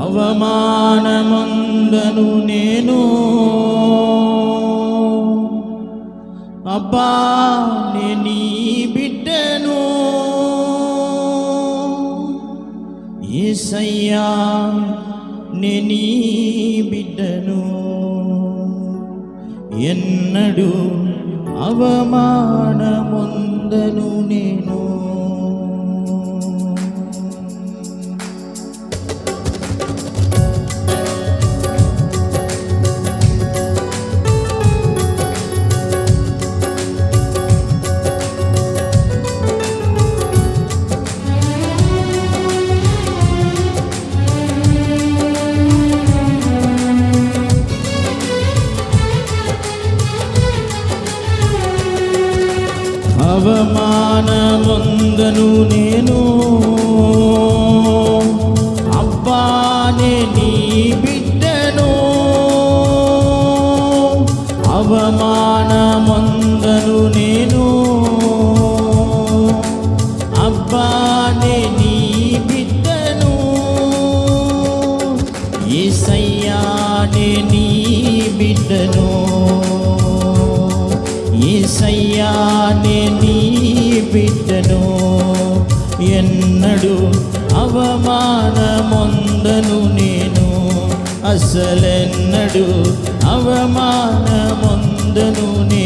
అవమానమందను నేను. అబ్బా నే బిడ్డను. ఏసయ్యా నే బిడ్డను. ఎన్నడు అవమానముందను నేను. ఎరుగను నేను. అబ్బానే నీ బిడ్డను. అవమానమందను నేను. అబ్బానే నీ బిడ్డను. ఏసయ్యానే నీ బిడ్డను. ఏసయ్యానే నీ బిడ్డను. ఎన్నడు అవమానమొందను నేను. అసలెన్నడు అవమానమొందను నేను.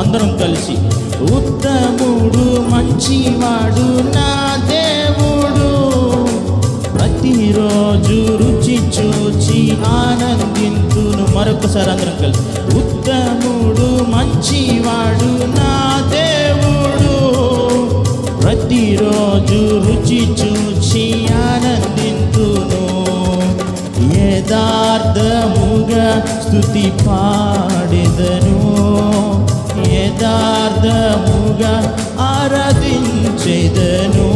అందరం కలిసి ఉత్తముడు మంచివాడు నా దేవుడు ప్రతిరోజు రుచి చూచి ఆనందింతును. మరొకసారి అందరం కలిసి ఉత్తముడు మంచివాడు నా దేవుడు ప్రతిరోజు రుచి చూచి ఆనందింతును. యథార్థముగా స్థుతి పాడెదను. యథార్థముగా ఆరాధించేదను.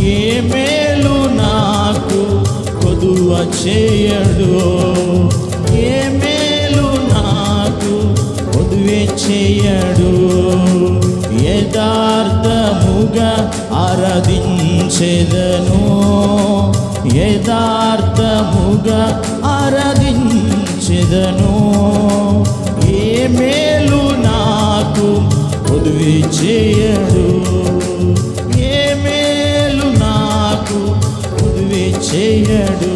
ఏ మేలు నాకు కొదువ చేయడు. ఏ మేలు నాకు కొదువే చేయడు. యథార్థముగా ఆరాధించేదను. యథార్థముగా ఆరాధించెదను. ఏ మేలు నాకు కొదువే చేయడు ఏ మేలు నాకు కొదువే చేయడు.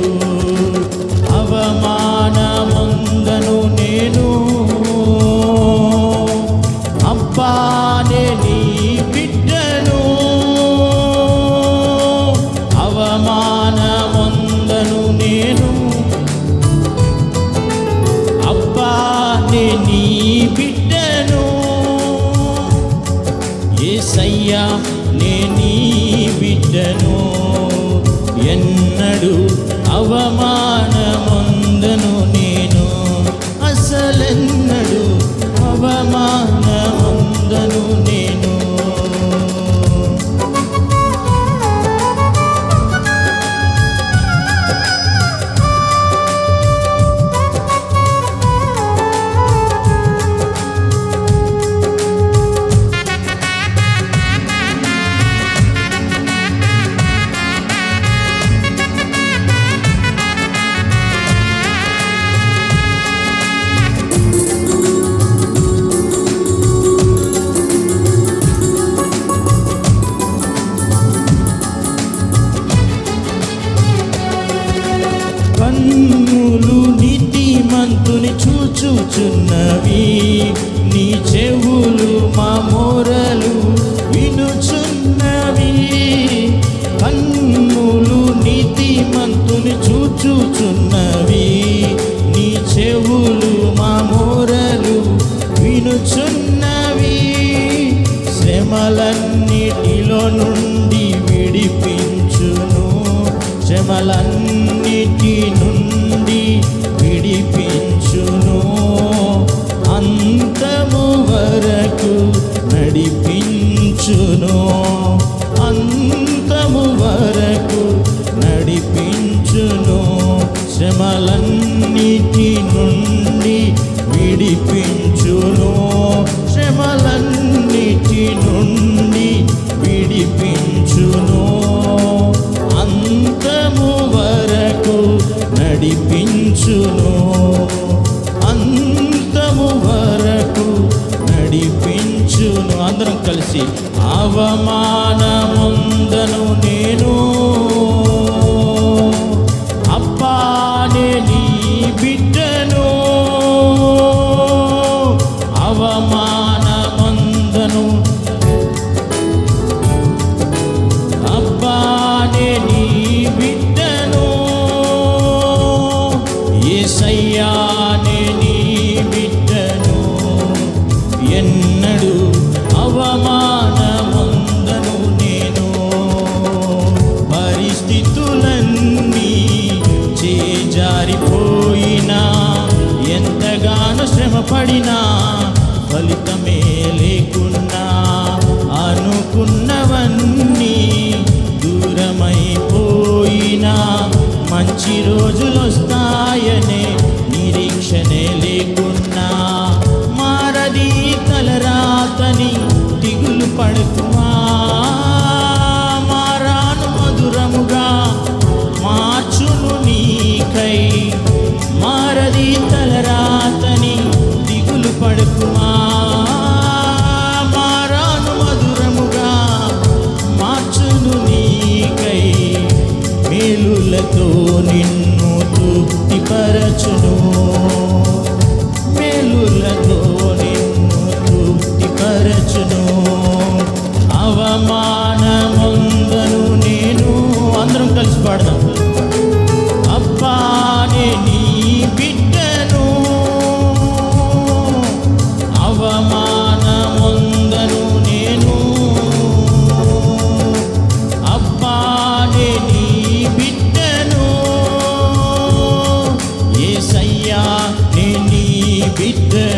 బిడ్డను ఎన్నడు అవమానమందను చూచున్నవి. నీ చెవులు మా మోరలు వినుచున్నవి. శ్రమలన్నిటిలో నుండి విడిపించును. శ్రమలన్నిటి నుండి విడిపించును. అంతము వరకు నడిపించును. అంతము వరకు నడిపించును. శ్రమలన్నిటి నుండి విడిపించును. శ్రమలన్నిటి నుండి విడిపించును. అంతము వరకు నడిపించును. అంతము వరకు నడిపించును. అందరం కలిసి అవమానముందను నేను జారిపోయినా ఎంతగానో శ్రమపడినా ఫలితమే లేకున్నా అనుకున్నవన్నీ దూరమైపోయినా మంచి రోజులు వస్తాయనే నిరీక్షణే లేకున్నా మారది తలరాతని దిగులు పడుకుమా కలిసి పాడదాం అప్పానే నీ బిడ్డను అవమానముందను నేను. అబ్బానే నీ బిడ్డను ఏసయ్యా నే నీ బిడ్డను.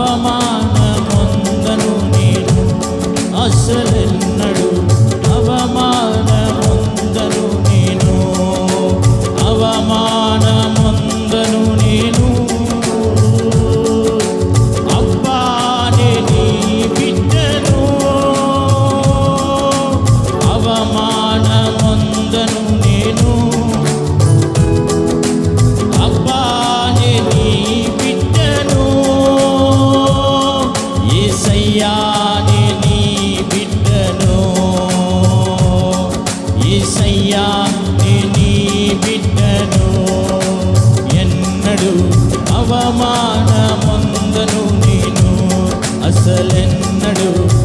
Baba ఏసయ్యా నీ బిడ్డను. ఎన్నడు అవమానమొందను నేను. అసలెన్నడు